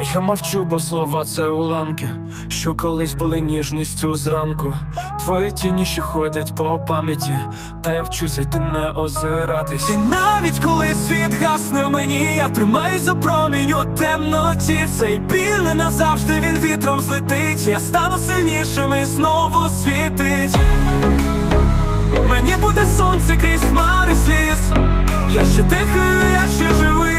Я мовчу, бо слова це уламки, що колись були ніжністю зранку. Твої тіні ще ходять по пам'яті, та я вчуся йти не озиратись. І навіть коли світ гасне мені, я тримаюсь за промінь у темноті. Цей біль не назавжди він вітром злетить. Я стану сильнішим і знову світить. Мені буде сонце крізь хмари сліз. Я ще дихаю, я ще живий.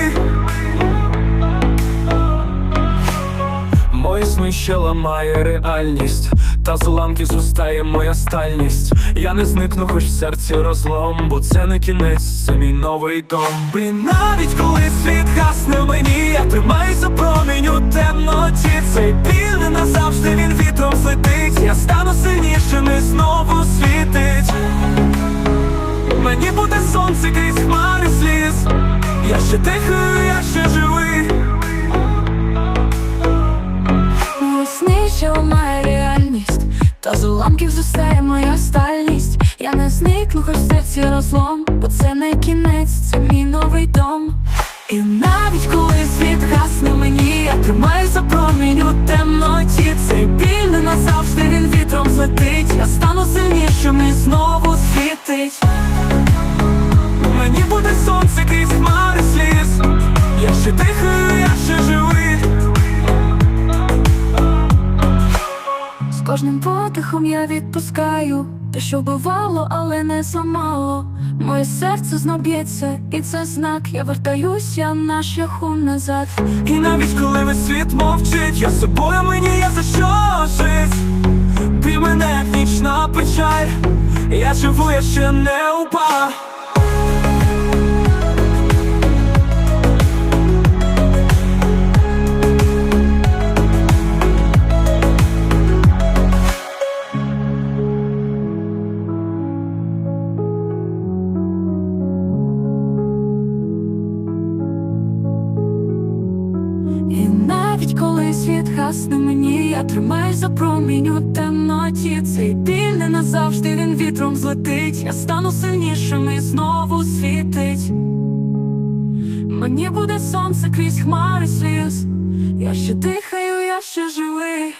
Сни ще ламає реальність, та з уламків зростає моя стальність. Я не зникну, хоч в серці розлом, бо це не кінець, це мій новий дом. Блін, навіть коли світ гасне мені, я тримаюсь за промінь у темноті. Цей біль не назавжди він вітром злетить. Я стану сильнішим і знову світить. Мені буде сонце крізь хмари сліз. Я ще дихаю, я ще та з уламків зростає моя стальність. Я не зникну, хоч серці розлом, бо це не кінець, це мій новий дом. І навіть коли світ гасне мені, я тримаю за промінь у темноті. Цей біль не назавжди він вітром злетить. Я стану сильнішим і знову світить. Кожним подихом я відпускаю те, що вбивало, але не зламало. Моє серце знов б'ється, і це знак. Я вертаюсь, я на шляху назад. І навіть коли весь світ мовчить, я собою мені є за що жить. Ти мене як нічна печаль. Я живу, я ще не упав. Світ хасне мені, я тримаю за промінь у темноті. Цей біль не назавжди він вітром злетить. Я стану сильнішим і знову світить. Мені буде сонце крізь хмари сліз. Я ще дихаю, я ще живий.